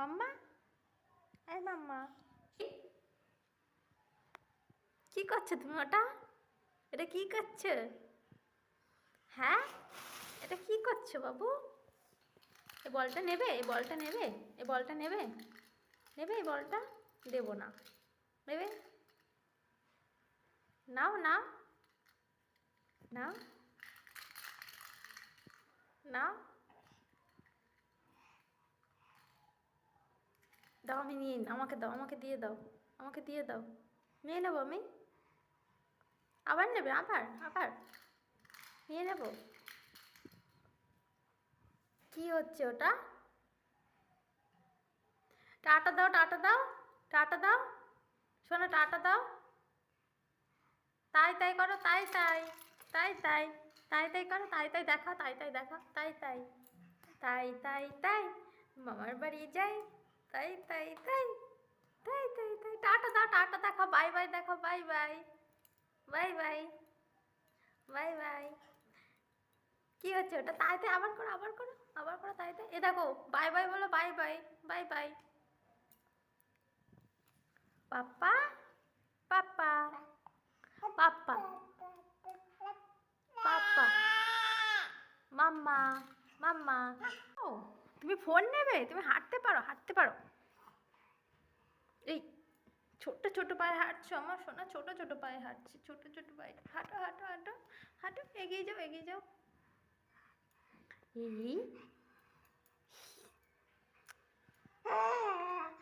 মাম্মা? এই মাম্মা। কি করছ তুমি ওটা? এটা কি করছ? হ্যাঁ? এটা কি করছ বাবু? এই বলটা নেবে এই বলটা নেবে এই বলটা নেবে। নেবে এই বলটা? দেবো না। নেবে? নাও নাও। নাও। নাও। দাও আমি নিয়ে আমাকে দাও, আমাকে দিয়ে দাও, আমাকে দিয়ে দাও। নিয়ে নেব আমি? আবার নেবে, আবার আবার। নিয়ে নেব? কি হচ্ছে ওটা? টাটা দাও টাটা দাও টাটা দাও। শোনো, টাটা দাও। তাই তাই করো, তাই তাই তাই তাই তাই তাই করো, তাই তাই দেখা, তাই তাই দেখা, তাই তাই তাই তাই তাই। মামার বাড়ি যাই। তাই তাই তাই তাই তাই তাই। টাটা দাও টাটা, দেখো, বাই বাই, দেখো, bye bye. Bye bye bye bye. কি হচ্ছে ওটা? তাই তাই, আবার করো আবার করো আবার করো, তাই তাই। এ দেখো, বাই বাই বলো, বাই বাই বাই বাই। পাপ্পা পাপ্পা পাপ্পা পাপ্পা। মাম্মা মাম্মা। ও তুমি ফোন নেবে? তুমি হাঁটতে পারো হাঁটতে পারো। এই ছোট্ট ছোট পায়ে হাঁটছো আমার সোনা, ছোট ছোট পায়ে হাঁটছে, ছোট ছোট পায়ে। হাঁটো হাঁটো হাঁটো হাঁটো, এগিয়ে যাও এগিয়ে যাও। এই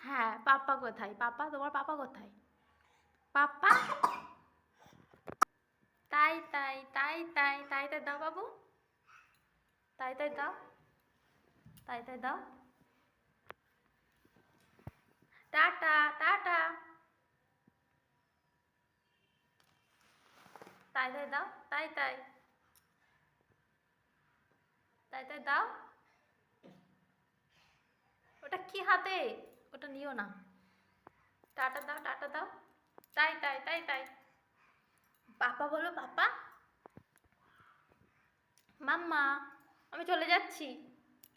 হ্যাঁ পাপা কোথায়? পাপা, তোমার পাপা কোথায়? পাপা? তাই তাই তাই তাই তাই তাই দাও বাবু। তাই তাই দাও। তাই তাই দাও। টাটা টাটা। তাই তাই দাও, তাই তাই। তাই তাই দাও। ওটা কি হাতে? ওটা নিও না। টাটা দাও টাটা দাও। তাই তাই তাই তাই। পাপা বলো, পাপা। মাম্মা, আমি চলে যাচ্ছি।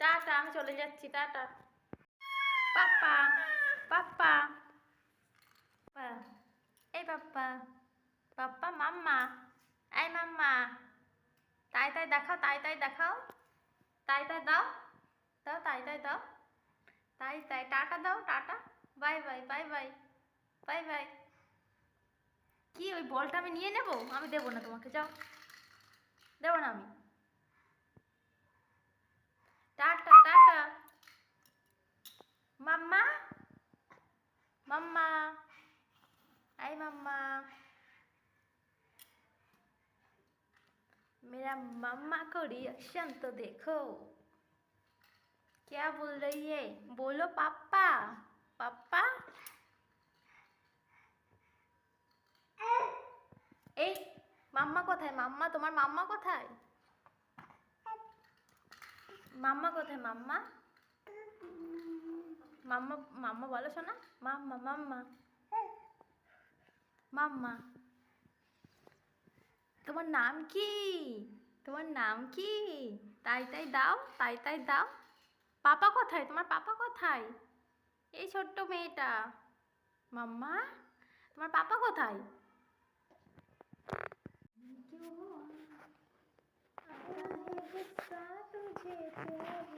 টাটা, আমি চলে যাচ্ছি, টাটা। পাপ্পা পাপ্পা। এই পাপ্পা। পাপ্পা, মাম্মা। এই মাম্মা। তাই তাই দেখাও, তাই তাই দেখাও। তাই তাই দাও। দাও, তাই তাই দাও। তাই তাই। টাটা দাও, tata. Bye bye bye bye. Bye bye. কি, ওই বলটা আমি নিয়ে নেব? আমি দেবো না তোমাকে, যাও। দেবো না আমি। টাটা টাটা মাম্মা মাম্মা आई मम्मा मेरा मम्मा को रिएक्शन तो देखो क्या बोल रही है बोलो पापा पापा এই মাম্মা কোথায় মাম্মা তোমার মাম্মা কোথায় মাম্মা কোথায়, মাম্মা? মাম্মা মাম্মা বলো শোনা। মাম্মা মাম্মা। মাম্মা। তোমার নাম কি? তোমার নাম কি? তাই তাই দাও, তাই তাই দাও। পাপা কোথায়? তোমার পাপা কোথায়? এই ছোট্ট মেয়েটা। মাম্মা, তোমার পাপা কোথায়? आता है गुस्सा तुझे प्यार